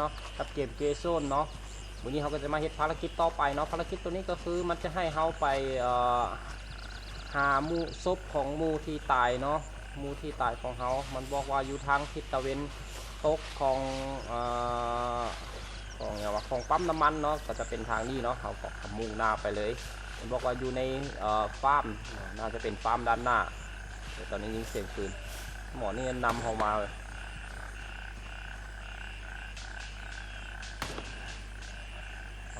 เนาะกับเกมเกโซนเนาะวันนี้เขาก็จะมาเฮ็ดภารกิจต่อไปเนาะภารกิจตัวนี้ก็คือมันจะให้เขาไปหาหมูศพของหมูที่ตายเนาะหมูที่ตายของเขามันบอกว่าอยู่ทางทิศตะเวนตกของอของอย่างว่าของปั๊มน้ำมันเนาะก็จะเป็นทางนี้เนาะเขาก็มุ่งหน้าไปเลย มันบอกว่าอยู่ในฟาร์มน่าจะเป็นฟาร์มด้านหน้าตอนนี้ยิงเสียงปืนหมอนี่นำเขามาเลย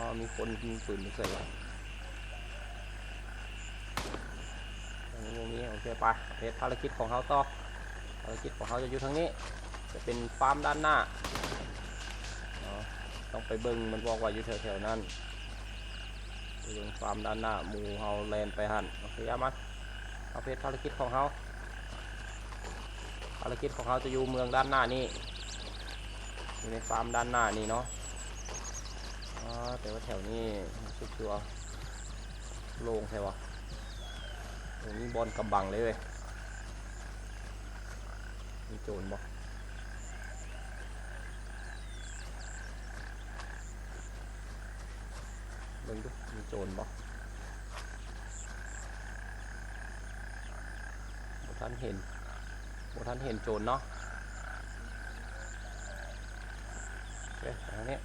อ๋อมีคนยิงปืนไม่เคยวะอันนี้มุมนี้โอเคไปเพจภารกิจของเขาต่อภารกิจของเขาจะอยู่ทางนี้ จะเป็นฟาร์มด้านหน้าเนาะต้องไปเบิ้งมันบอกว่าอยู่แถวๆนั้นไปเบิ้งฟาร์มด้านหน้าหมูเฮาแลนไปหันโอเคเอามาเอาเพจภารกิจของเขาภารกิจของเขาจะอยู่เมืองด้านหน้านี่อยู่ในฟาร์มด้านหน้านี่เนาะ แต่ว่าแถวนี้รู้สึกตัวโล่งใช่ปะตรงนี้บอลกำบังเลยเว้ย มีโจรบ่เบิ่งดูมีโจรบ่บ่ท่านเห็นบ่ท่านเห็นโจรเนาะโอเคไปทางนี้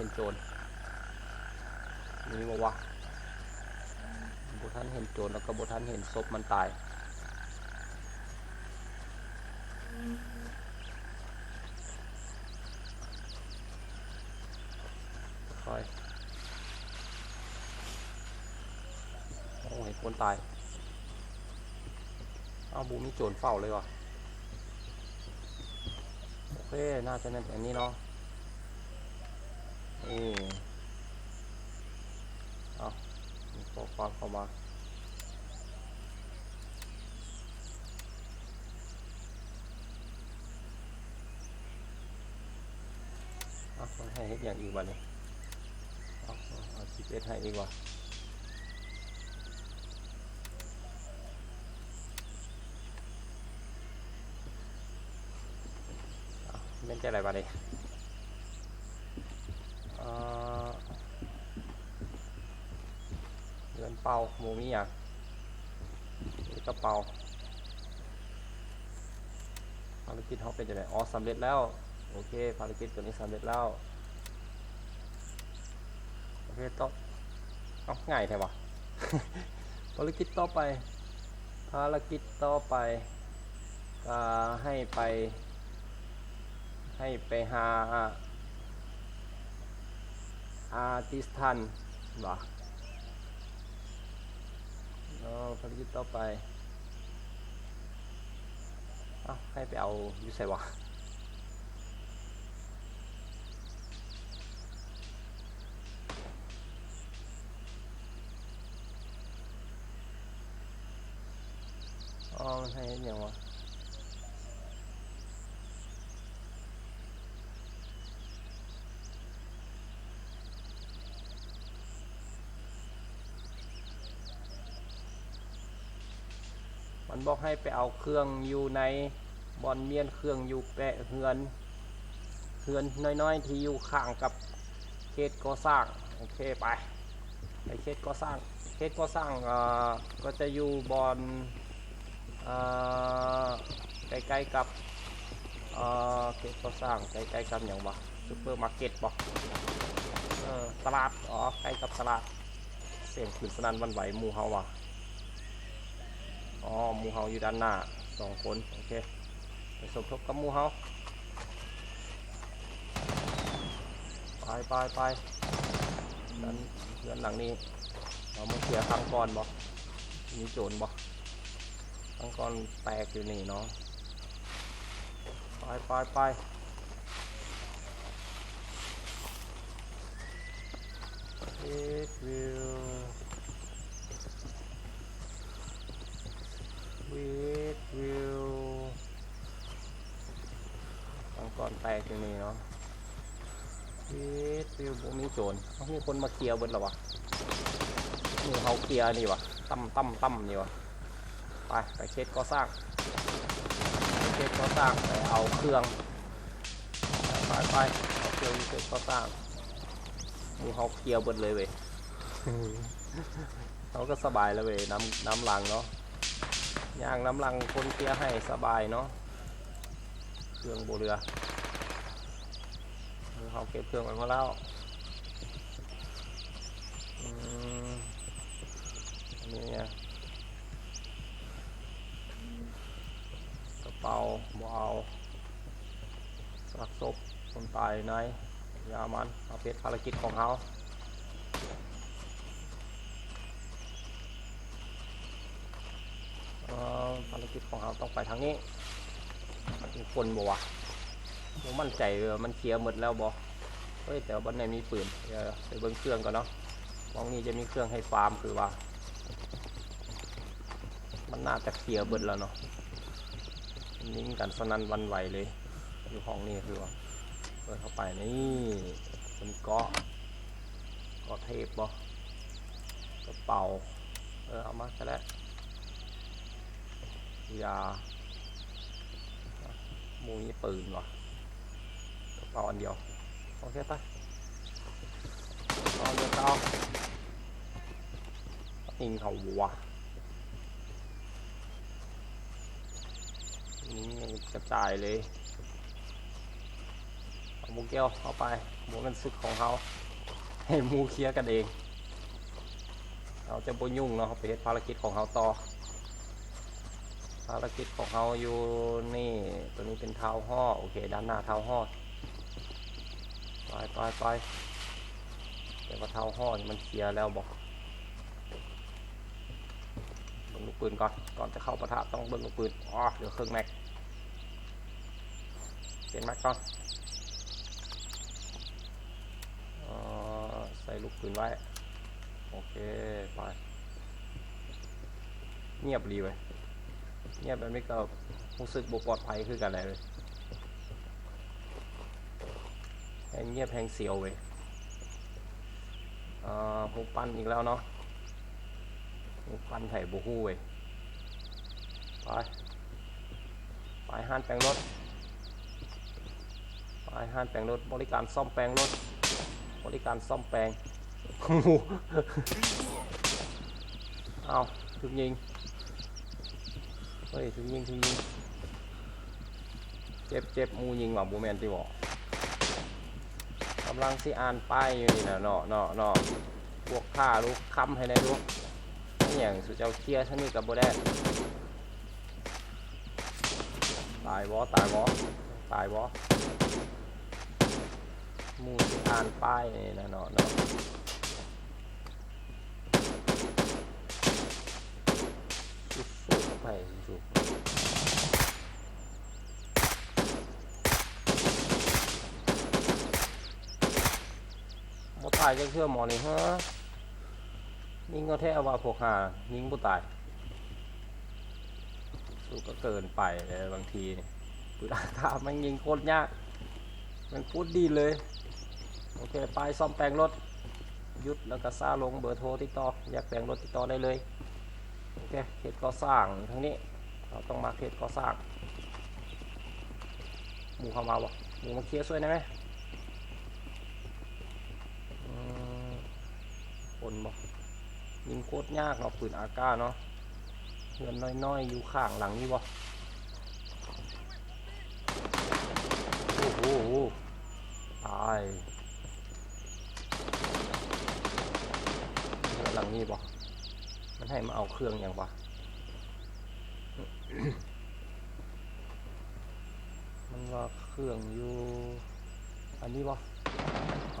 ห็นโจรมีบอกว่าบท่านเห็นโจรแล้วก็บท่านเห็นศพมันตายคอยโอ้เห็นคนตาย เอาบูมีโจรเฝ้าเลยวะโอเค น่าจะนั่นอย่างนี้เนาะ นี่เอาข้อความเข้ามาเอาให้เฮ็ดอย่างอีกวันนี้เอาเอาเอาสิบเอ็ดให้อีกว่าเอาเล่นใจอะไรบ้านี้เอ่อเงินเป่าหมูมีอย่างกระเป๋าภารกิจเขาเป็นยังไงอ๋อสำเร็จแล้ว โอเค ภารกิจตัวนี้สำเร็จแล้ว โอเคต่อเอาง่ายแท้วะภารกิจต่อไป ภารกิจต่อไปก็ให้ไป ให้ไปหาอาร์ติสทันเหร ออ๋อภารกิจต่อไปเอ้าให้ไปเอาอยู่ใส่วะอ๋อมันให้อย่างวะ บอกให้ไปเอาเครื่องอยู่ในบอนเมียนเครื่องอยู่แปะเฮือนเฮือนน้อยๆ ที่อยู่ข้างกับเขตก่อสร้างโอเคไปไปเขตก่อสร้างเขตก่อสร้างก็จะอยู่บอนใกล้ๆกับเขตก่อสร้างใกล้ๆกับอย่างวะซูเปอร์มาร์เก็ตบอกตลาดอ๋อใกล้กับตลาดเสียงขืนสนั่นวันไหวมูเฮาว่ะ อ๋อหมูเฮาอยู่ด้านหน้าสองคนโอเคไปสมทบกับหมูเฮาไปไปไปนั้นเรือนหลังนี้เรามาเสียครั้งก่อนบ่มีโจรบ่ครั้งก่อนแตกอยู่นี่เนาะไปไปไป It will with will ฟังก่อนแตกอย่างนี้เนาะ with will บ่มีโจรต้องมีคนมาเคลียร์เบิดแล้ววะนี่เขาเคลียร์นี่วะตั้มตั้มตั้มนี่วะไปไปเคสก็สร้างไปเคสก็สร้างไปเอาเครื่องไปไปไปเอาเครื่องเคสก็สร้างมูเขาเคลียร์หมดเลยเว้ยเขาก็สบายแล้วเว้ยน้ำน้ำลังเนาะ ยางน้ำลังคนเคลียร์ให้สบายเนาะเครื่องโบเรือเขาเก็บเครื่องไว้หมดแล้วอันนี้ไงกระเป๋าบเอาสักศพคนตายในยามันเอาเพชรภารกิจของเขาเอ่ อภารกิจของเขาต้องไปทางนี้ มันเป็นคนบ่วะผมมั่นใจว่ามันเคลียร์หมดแล้วบ่เฮ้ยแต่ว่าบนไหนมีปืนเดี๋ยวไปเบิ้งเครื่องก่อนเนาะมองนี้จะมีเครื่องให้ฟาร์มคือว่า มันน่าจะเคลียร์เบิดแล้วเนาะนิ่งกันสนันวันไหวเลย อยู่ห้องนี้คือว่าเปิดเข้าไปนี่เป็นเกาะเกาะเทพบ่กระเป๋า เออเอามาแค่แล้ว ยามูนี่ปืนวะกระเป๋าอันเดียว โอเคไปเอาเดี๋ยวเอายิงเขาวัวยิงกระจายเลยเอามูเกี้ยวเอาไปหมูเป็นซึกของเขาให้มูเคลียร์กันเองเราจะบ่ยุ่งเนาะไปเฮ็ดภารกิจของเขาต่อ ภารกิจของเขาอยู่นี่ตัวนี้เป็นเท้าห่อโอเค ด้านหน้าเท้าห่อไปไปไปแต่ว่าเท้าห่อมันเคลียร์แล้วบอกเบิ่งลูกปืนก่อนก่อนจะเข้าประทะต้องเบิ่งลูกปืนอ๋อเหลือเครื่องแม็กเปลี่ยนแม็กก่อนออใส่ลูกปืนไว้ โอเค ไป เงียบรีไว้ เงียบแบบนี้ก็รู้สึกบปลอดภัยคือกันเลยแหงเงียบแหงเสียวเว้ยอ่าหูปั้นอีกแล้วเนาะพันไถ่บูฮู้เว้ยไปไปห้านแปลงรถไปห้านแปลงรถบริการซ่อมแปลงรถบริการซ่อมแปลงโอ้โหเอาถึงยิง เฮ้ยถึงยิงถึงยิงเจ็บเจ็บมูยิงหว่าบูแมนที่บอกกำลังสิอ่านป้ายอยู่นี่นะเนาะเนาะเนาะพวกข้าลูกค้ำให้ได้ลูกอย่างสุดเจ้าเคลียร์ท่านี้กับโบได้ตายวอตายวอตายวอมูที่อ่านป้ายนี่นะเนาะเนาะสู้ๆเข้า ไปสู้บ่ตายจะเชื่อหมอนี่ฮะยิงก็แท้ว่าพวกหายิงผู้ตายสูก็เกินไปเลยบางทีนี่ปืนอากามันยิงโคตรยากมันพูดดีเลย โอเค ไปซ่อมแปลงรถหยุดแล้วก็ซาลงเบอร์โทรติดต่ออยากแปลงรถติดต่อได้เลย โอเคเขตก่อสร้างทั้งนี้ เราต้องมาเขตก่อสร้างหมูเข้ามาวะหมูมาเคลียร์ช่วยได้ไหมคนบอกยิงโคตรยากเนาะปืนอาก้าเนาะเงินน้อยๆ อยู่ข้างหลังนี่วะโอ้โหตายหลังนี่บ่ มันให้มาเอาเครื่องอย่างวะมันว่าเครื่องอยู่ อันนี้บ่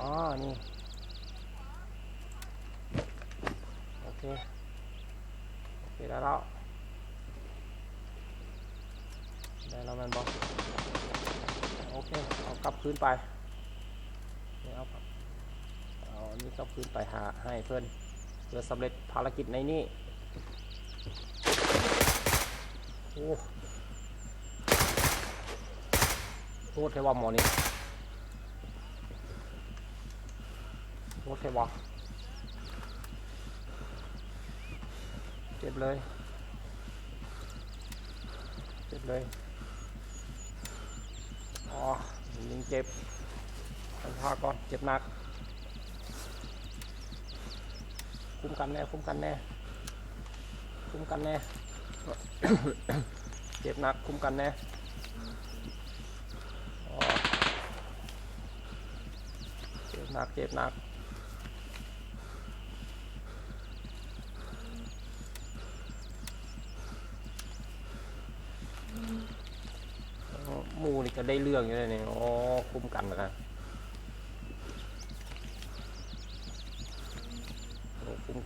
อ๋อ นี่ โอเค โอเคได้แล้วได้แล้วมันบอกโอเค เอากลับคืนไปนี่เอาเอาอันนี้กลับคืนไปหาให้เพื่อน เพื่อสำเร็จภารกิจในนี้โอ้โทษเทวาหมอนี่โทษเทว่าจ็บเลยเจ็บเลยอ๋อยิงเจ็บทันพาก่อนเจ็บหนัก คุ้มกันแน่คุ้มกันแน่คุ้มกันแน่เจ็บหนักคุ้มกันแน่เจ็บหนักเจ็บหนักหมูนี่ก็ได้เรื่องอยู่เลยนี่อ๋อคุ้มกันนะ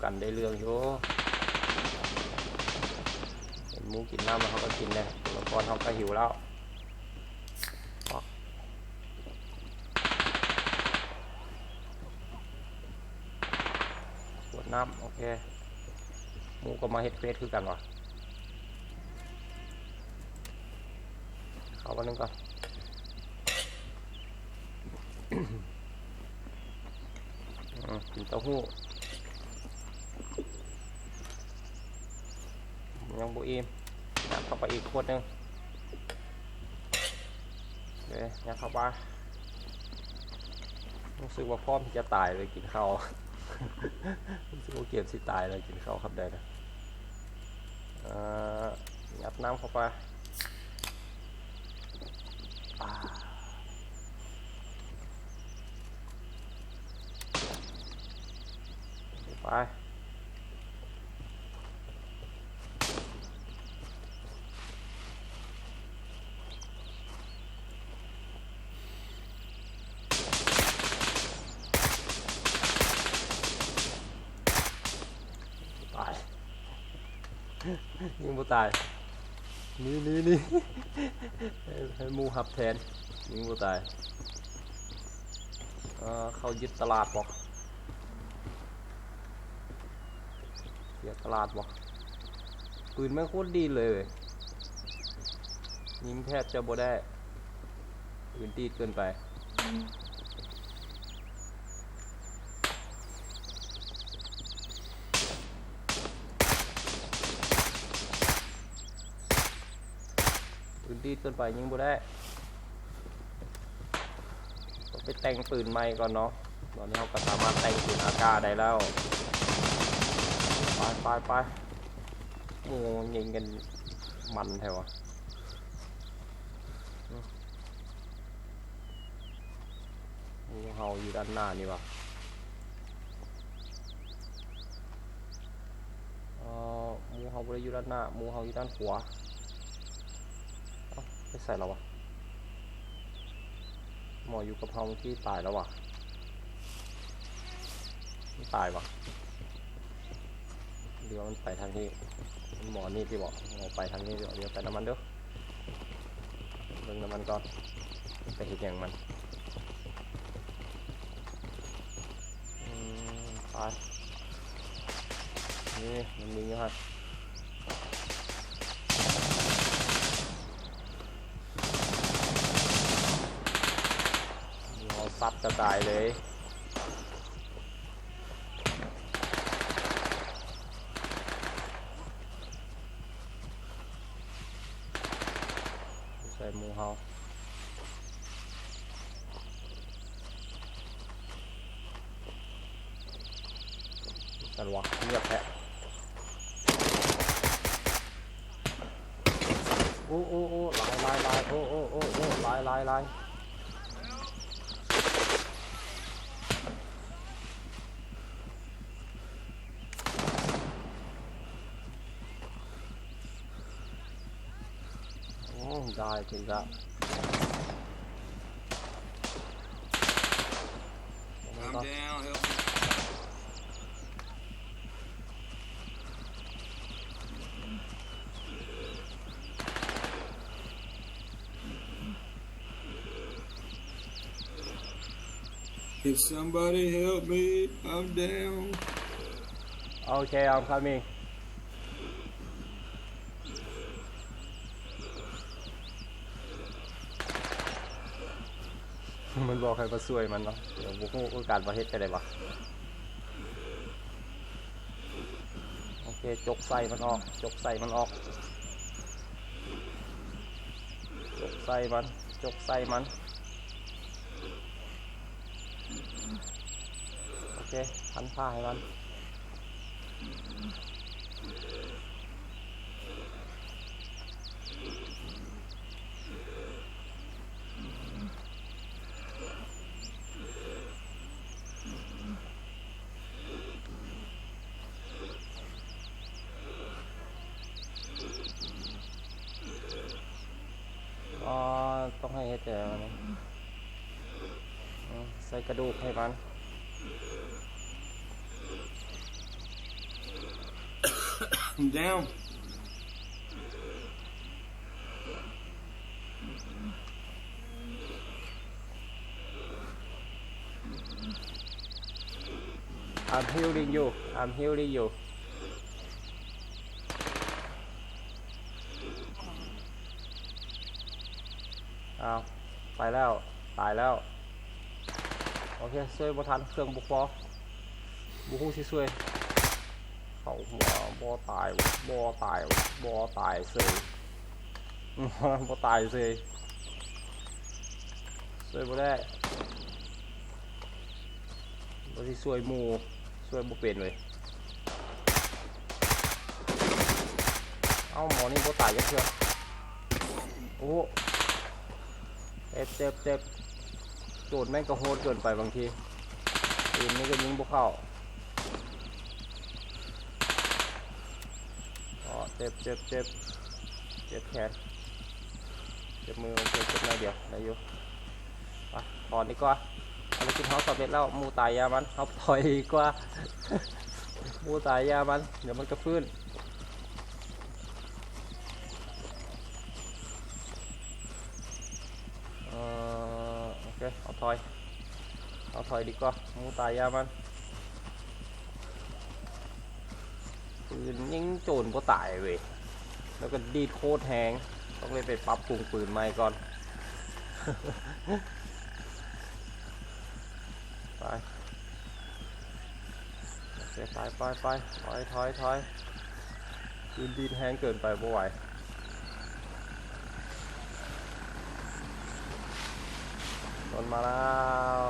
กันได้เรื่องอยู่เห็นมูกินน้ำแล้วเขาก็กินเลยตัวละครเขาก็หิวแล้วขวดน้ำโอเคมูก็มาเฮ็ดเฟสคือกันวะเอาวันนึงก่อนกินเต้าหู้ ยังบุอิ่มยัดเข้าไปอีกขวดหนึงเดี๋ยวยัดเข้าไปรู้สึกว่าพร้อมที่จะตายเลยกินข้าวรู้สึกว่าเก็บสิตายเลยกินข้าวครับได้นะอ่ายัดน้ำเข้าไปอ่าไปตาย ยิงบ่ตายนี่นี่นี่ให้มูหับแทนยิงบ่ตายเขายึดตลาดบอกเสียตลาดบอกปืนแม่โคตรดีเลยเว้ยยิงแทบจะบ่ได้ปืนตีดเกินไป ปืนดีดเกินไปยิงบ่ได้ต้องไปแต่งปืนใหม่ก่อนเนาะตอนนี้เราก็สามารถแต่งปืนอากาศได้แล้วไปไปไปโอ้ยิงกันมันแถวะอืมงูเห่าอยู่ด้านหน้านี่วะเอ่อหมูเห่าบ่ได้อยู่ด้านหน้าหมูเห่าอยู่ด้านขวา ไม่ใส่แล้ววะ หมออยู่กับเฮาเมื่อกี้ตายแล้ววะไม่ตายวะเดี๋ยวมันไปทางนี้หมอนี่ที่บอกหมอไปทางนี้เดี๋ยวเดี๋ยวไปน้ำมันเด้อเบิ่งน้ำมันก่อนไปเห็นอย่างมันอืมไปนี่มันมีอยู่ฮะา ซัดกระจายเลยใส่หมูเฮากันวะเงียบแท้โอ้โอ้โอ้ลายลายลายโอ้โอ้โอ้โอ้ลายลายลาย โอ้ได้จริงละ I'm down, help me. If somebody help me, I'm down. โอเค I'm coming มันบอกให้มาช่วยมันเนาะเดี๋ยวบุกโอกาสมาเฮ็ดจะได้บะโอเคจกใส่มันออก จกใส่มันออก จกใส่มัน จกใส่มัน โอเคพันผ้าให้มัน อ๋อ ต้องให้เฮ็ดแต่มันอืมใส่กระดูกให้มัน I'm down. I'm healing you I'm healing you อ้าวไปแล้ว ตายแล้วโอเคช่วยบทันเครื่องบุกปอบุคูสิช่วยเขาหัวบ่ตายบ่ตายบ่ตายเสยอื้อตายเสยช่วยบ่ได้บ่สิช่วยหมู่ช่วยบ่เป็นเลยเอ้าหมอนี่บ่ตายจักเทื่อโอ้เจ็บเจ็บเจ็บ โจดแม่งก็โหดเกินไปบางทีปืนนี่ก็ยิงบ่เข้าอ๋อเจ็บเจ็บเจ็บเจ็บแขนเจ็บมือโอเคเจ็บหน่อยเดียวได้อยู่ไปถอนดีกว่าภารกิจเขาสำเร็จแล้วหมูตายยามันเอาถอยดีกว่าหมูตายยามัน เดี๋ยวมันก็ฟื้น เอ่อโอ เคเอาถอย เอาถอยดีกว่าหมูตายยามันปืนยิงโจรก็ตายเว้ยแล้วก็ดีดโคตรแหงต้องเลยไปปรับปรุงปืนใหม่ก่อน ไปไปไปไปถอยถอยถอยปืนดีดแหงเกินไปบ่ไหว โดนมาแล้ว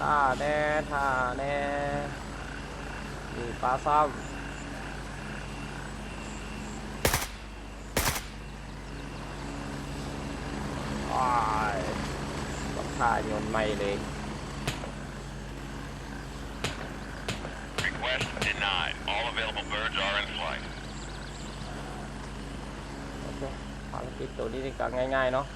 ท่าแน่ท่าแน่นี่ปลาซ้ำอ้ายต้องท่าโยนไม่เลย Request denied. All available birds are in flight. โอเคลิปตัวนี้ก็ง่ายๆเนาะ